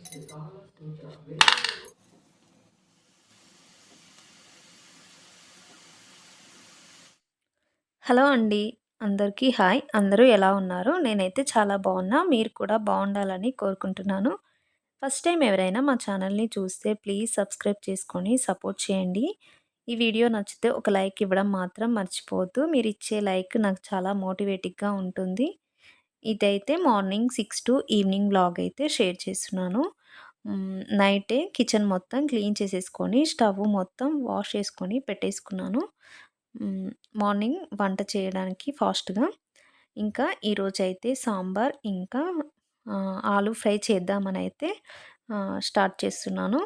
Hello అండి. అందరికీ hi. అందరూ ఎలా ఉన్నారు? నేనైతే చాలా బాగున్నా. మీరు కూడా బాగుండాలని కోరుకుంటున్నాను. ఫస్ట్ టైం ఎవరైనా మా ఛానల్ని చూస్తే ప్లీజ్ సబ్స్క్రైబ్ చేసుకొని సపోర్ట్ చేయండి. ఈ వీడియో నచ్చితే ఒక లైక్ ఇవ్వడం మాత్రం మర్చిపోవద్దు. మీరు ఇచ్చే లైక్ నాకు చాలా మోటివేటివ్గా ఉంటుంది. ఇదైతే morning six to evening blog అయితే షేర్ చేస్తున్నాను. నైటే కిచెన్ మొత్తం క్లీన్ చేసేసుకొని స్టవ్ మొత్తం వాష్ చేసుకొని పెట్టేసుకున్నాను. మార్నింగ్ వంట చేయడానికి ఫాస్ట్గా. ఇంకా ఈరోజు అయితే సాంబార్ ఇంకా ఆలు ఫ్రై చేద్దామని అయితే స్టార్ట్ చేస్తున్నాను.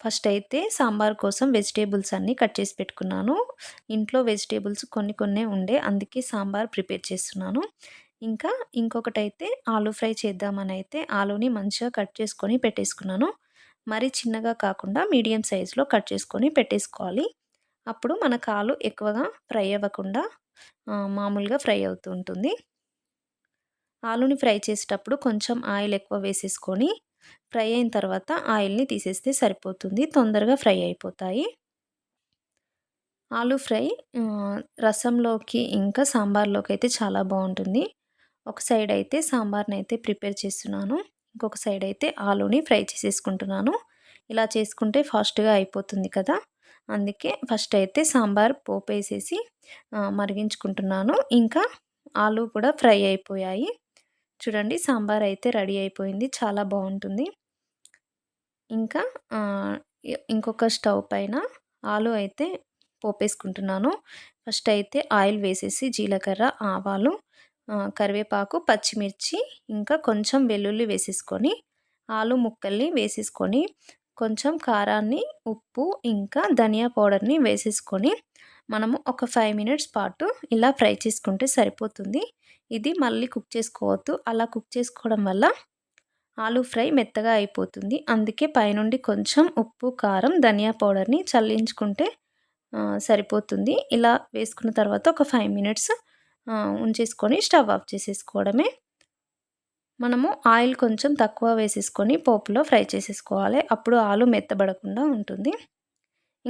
ఫస్ట్ అయితే సాంబార్ కోసం వెజిటేబుల్స్ అన్నీ కట్ చేసి పెట్టుకున్నాను. ఇంట్లో వెజిటేబుల్స్ కొన్ని కొన్ని ఉండే అందుకే సాంబార్ ప్రిపేర్ చేస్తున్నాను. ఇంకా ఇంకొకటి అయితే ఆలు ఫ్రై చేద్దామని అయితే ఆలుని మంచిగా కట్ చేసుకొని పెట్టేసుకున్నాను. మరీ చిన్నగా కాకుండా మీడియం సైజులో కట్ చేసుకొని పెట్టేసుకోవాలి. అప్పుడు మన కాలు ఎక్కువగా ఫ్రై అవ్వకుండా మామూలుగా ఫ్రై అవుతూ ఉంటుంది. ఆలుని ఫ్రై చేసేటప్పుడు కొంచెం ఆయిల్ ఎక్కువ వేసేసుకొని ఫ్రై అయిన తర్వాత ఆయిల్ని తీసేస్తే సరిపోతుంది. తొందరగా ఫ్రై అయిపోతాయి. ఆలు ఫ్రై రసంలోకి ఇంకా సాంబార్లోకి అయితే చాలా బాగుంటుంది. ఒక సైడ్ అయితే సాంబార్ని అయితే ప్రిపేర్ చేస్తున్నాను. ఇంకొక సైడ్ అయితే ఆలుని ఫ్రై చేసేసుకుంటున్నాను. ఇలా చేసుకుంటే ఫాస్ట్గా అయిపోతుంది కదా! అందుకే ఫస్ట్ అయితే సాంబార్ పోపు వేసేసి మరిగించుకుంటున్నాను. ఇంకా ఆలు కూడా ఫ్రై అయిపోయాయి. చూడండి సాంబార్ అయితే రెడీ అయిపోయింది. చాలా బాగుంటుంది. ఇంకా ఇంకొక స్టవ్ పైన ఆలు అయితే పోపేసుకుంటున్నాను. ఫస్ట్ అయితే ఆయిల్ వేసేసి జీలకర్ర ఆవాలు కరివేపాకు పచ్చిమిర్చి ఇంకా కొంచెం వెల్లుల్లి వేసేసుకొని ఆలు ముక్కల్ని వేసేసుకొని కొంచెం కారాన్ని ఉప్పు ఇంకా ధనియా పౌడర్ని వేసేసుకొని మనము ఒక ఫైవ్ మినిట్స్ పాటు ఇలా ఫ్రై చేసుకుంటే సరిపోతుంది. ఇది మళ్ళీ కుక్ చేసుకోవద్దు. అలా కుక్ చేసుకోవడం వల్ల ఆలు ఫ్రై మెత్తగా అయిపోతుంది. అందుకే పైనుండి కొంచెం ఉప్పు కారం ధనియా పౌడర్ని చల్లించుకుంటే సరిపోతుంది. ఇలా వేసుకున్న తర్వాత ఒక ఫైవ్ మినిట్స్ ఉంచేసుకొని స్టవ్ ఆఫ్ చేసేసుకోవడమే. మనము ఆయిల్ కొంచెం తక్కువ వేసేసుకొని పోపులో ఫ్రై చేసేసుకోవాలి. అప్పుడు ఆలు మెత్తబడకుండా ఉంటుంది.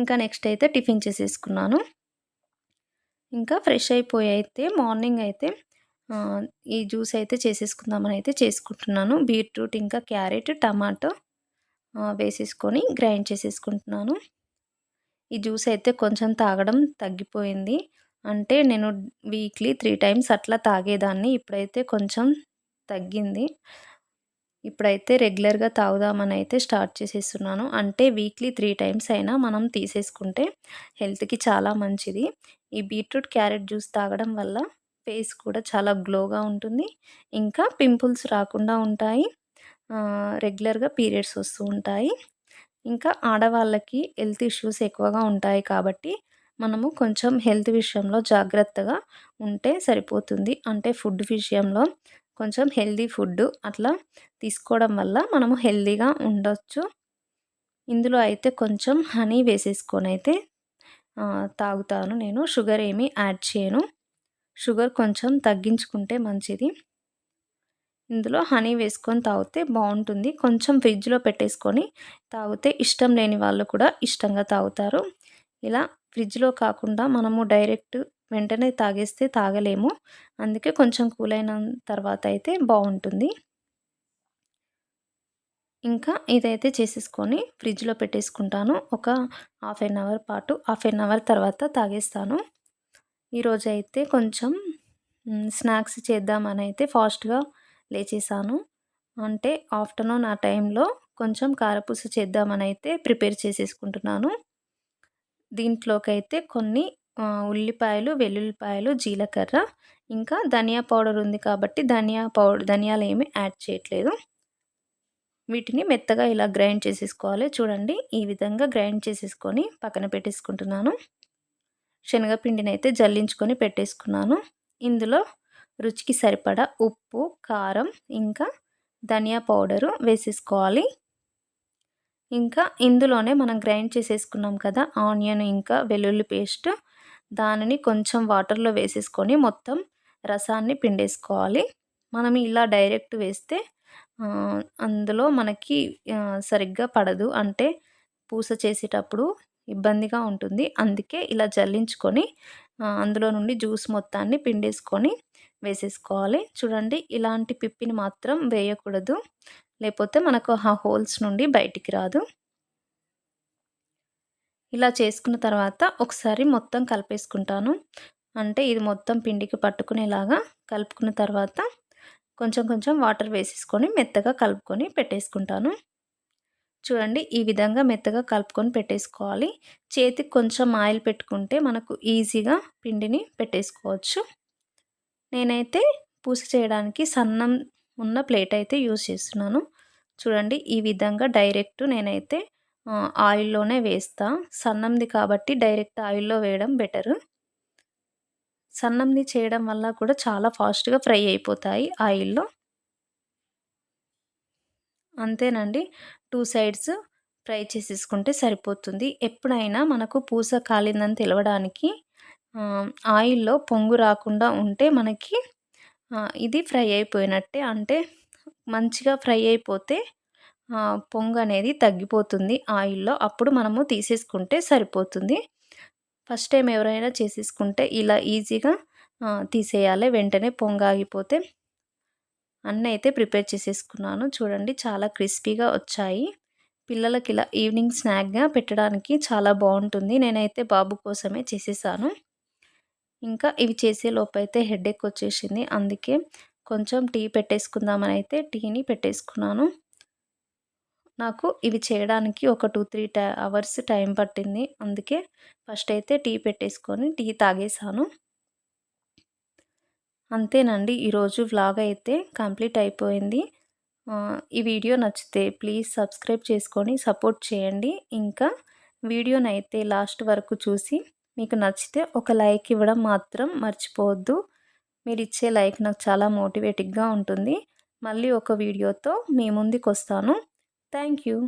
ఇంకా నెక్స్ట్ అయితే టిఫిన్ చేసేసుకున్నాను. ఇంకా ఫ్రెష్ అయిపోయి అయితే మార్నింగ్ అయితే ఈ జ్యూస్ అయితే చేసేసుకుందామని అయితే చేసుకుంటున్నాను. బీట్రూట్ ఇంకా క్యారెట్ టమాటో వేసేసుకొని గ్రైండ్ చేసేసుకుంటున్నాను. ఈ జ్యూస్ అయితే కొంచెం తాగడం తగ్గిపోయింది. అంటే నేను వీక్లీ త్రీ టైమ్స్ అట్లా తాగేదాన్ని. ఇప్పుడైతే కొంచెం తగ్గింది. ఇప్పుడైతే రెగ్యులర్గా తాగుదామని అయితే స్టార్ట్ చేసేస్తున్నాను. అంటే వీక్లీ త్రీ టైమ్స్ అయినా మనం తీసేసుకుంటే హెల్త్కి చాలా మంచిది. ఈ బీట్రూట్ క్యారెట్ జ్యూస్ తాగడం వల్ల ఫేస్ కూడా చాలా గ్లోగా ఉంటుంది. ఇంకా పింపుల్స్ రాకుండా ఉంటాయి. రెగ్యులర్గా పీరియడ్స్ వస్తూ ఉంటాయి. ఇంకా ఆడవాళ్ళకి హెల్త్ ఇష్యూస్ ఎక్కువగా ఉంటాయి కాబట్టి మనము కొంచెం హెల్త్ విషయంలో జాగ్రత్తగా ఉంటే సరిపోతుంది. అంటే ఫుడ్ విషయంలో కొంచెం హెల్దీ ఫుడ్ అట్లా తీసుకోవడం వల్ల మనము హెల్దీగా ఉండొచ్చు. ఇందులో అయితే కొంచెం హనీ వేసేసుకొని అయితే తాగుతాను నేను. షుగర్ ఏమీ యాడ్ చేయను. షుగర్ కొంచెం తగ్గించుకుంటే మంచిది. ఇందులో హనీ వేసుకొని తాగితే బాగుంటుంది. కొంచెం ఫ్రిడ్జ్లో పెట్టేసుకొని తాగితే ఇష్టం లేని వాళ్ళు కూడా ఇష్టంగా తాగుతారు. ఇలా ఫ్రిడ్జ్లో కాకుండా మనము డైరెక్ట్ వెంటనే తాగేస్తే తాగలేము. అందుకే కొంచెం కూల్ అయిన తర్వాత అయితే బాగుంటుంది ఇంకా ఇదైతే చేసేసుకొని ఫ్రిడ్జ్లో పెట్టేసుకుంటాను. ఒక హాఫ్ ఎన్ అవర్ పాటు హాఫ్ ఎన్ అవర్ తర్వాత తాగేస్తాను. ఈరోజు అయితే కొంచెం స్నాక్స్ చేద్దామని అయితే ఫాస్ట్గా లేచేసాను. అంటే ఆఫ్టర్నూన్ ఆ టైంలో కొంచెం కారపూస చేద్దామని అయితే ప్రిపేర్ చేసేసుకుంటున్నాను. దీంట్లోకి అయితే కొన్ని ఉల్లిపాయలు వెల్లుల్లిపాయలు జీలకర్ర ఇంకా ధనియా పౌడర్ ఉంది కాబట్టి ధనియా పౌడర్ ధనియాలు ఏమి యాడ్ చేయట్లేదు. వీటిని మెత్తగా ఇలా గ్రైండ్ చేసేసుకోవాలి. చూడండి ఈ విధంగా గ్రైండ్ చేసేసుకొని పక్కన పెట్టేసుకుంటున్నాను. శనగపిండిని అయితే జల్లించుకొని పెట్టేసుకున్నాను. ఇందులో రుచికి సరిపడా ఉప్పు కారం ఇంకా ధనియా పౌడరు వేసేసుకోవాలి. ఇంకా ఇందులోనే మనం గ్రైండ్ చేసేసుకున్నాం కదా ఆనియన్ ఇంకా వెల్లుల్లి పేస్ట్. దానిని కొంచెం వాటర్లో వేసేసుకొని మొత్తం రసాన్ని పిండేసుకోవాలి. మనం ఇలా డైరెక్ట్ వేస్తే అందులో మనకి సరిగ్గా పడదు. అంటే పూస చేసేటప్పుడు ఇబ్బందిగా ఉంటుంది. అందుకే ఇలా జల్లించుకొని అందులో నుండి జ్యూస్ మొత్తాన్ని పిండేసుకొని వేసేసుకోవాలి. చూడండి ఇలాంటి పిప్పిని మాత్రం వేయకూడదు. లేకపోతే మనకు ఆ హోల్స్ నుండి బయటికి రాదు. ఇలా చేసుకున్న తర్వాత ఒకసారి మొత్తం కలిపేసుకుంటాను. అంటే ఇది మొత్తం పిండికి పట్టుకునేలాగా కలుపుకున్న తర్వాత కొంచెం కొంచెం వాటర్ వేసేసుకొని మెత్తగా కలుపుకొని పెట్టేసుకుంటాను. చూడండి ఈ విధంగా మెత్తగా కలుపుకొని పెట్టేసుకోవాలి. చేతికి కొంచెం ఆయిల్ పెట్టుకుంటే మనకు ఈజీగా పిండిని పెట్టేసుకోవచ్చు. నేనైతే పూస చేయడానికి సన్నం ఉన్న ప్లేట్ అయితే యూజ్ చేస్తున్నాను. చూడండి ఈ విధంగా డైరెక్ట్ నేనైతే ఆయిల్లోనే వేస్తా. సన్నంది కాబట్టి డైరెక్ట్ ఆయిల్లో వేయడం బెటరు. సన్నంది చేయడం వల్ల కూడా చాలా ఫాస్ట్గా ఫ్రై అయిపోతాయి ఆయిల్లో. అంతేనండి. టూ సైడ్స్ ఫ్రై చేసేసుకుంటే సరిపోతుంది. ఎప్పుడైనా మనకు పూస కాలిందని తెలవడానికి ఆయిల్లో పొంగు రాకుండా ఉంటే మనకి ఇది ఫ్రై అయిపోయినట్టే. అంటే మంచిగా ఫ్రై అయిపోతే పొంగు అనేది తగ్గిపోతుంది ఆయిల్లో. అప్పుడు మనము తీసేసుకుంటే సరిపోతుంది. ఫస్ట్ టైం ఎవరైనా చేసేసుకుంటే ఇలా ఈజీగా తీసేయాలి. వెంటనే పొంగ ఆగిపోతే అన్నీ అయితే ప్రిపేర్ చేసేసుకున్నాను. చూడండి చాలా క్రిస్పీగా వచ్చాయి. పిల్లలకి ఇలా ఈవినింగ్ స్నాక్గా పెట్టడానికి చాలా బాగుంటుంది. నేనైతే బాబు కోసమే చేసేసాను. ఇంకా ఇవి చేసే లోపైతే హెడేక్ వచ్చేసింది. అందుకే కొంచెం టీ పెట్టేసుకుందామని అయితే టీని పెట్టేసుకున్నాను. నాకు ఇవి చేయడానికి ఒక టూ త్రీ టై అవర్స్ టైం పట్టింది. అందుకే ఫస్ట్ అయితే టీ పెట్టేసుకొని టీ తాగేసాను అంతేనండి. ఈరోజు వ్లాగ్ అయితే కంప్లీట్ అయిపోయింది. ఈ వీడియో నచ్చితే ప్లీజ్ సబ్స్క్రైబ్ చేసుకొని సపోర్ట్ చేయండి. ఇంకా వీడియోనైతే లాస్ట్ వరకు చూసి మీకు నచ్చితే ఒక లైక్ ఇవ్వడం మాత్రం మర్చిపోవద్దు. మీరు ఇచ్చే లైక్ నాకు చాలా మోటివేటిక్గా ఉంటుంది. మళ్ళీ ఒక వీడియోతో మీ ముందుకు వస్తాను థ్యాంక్ యూ.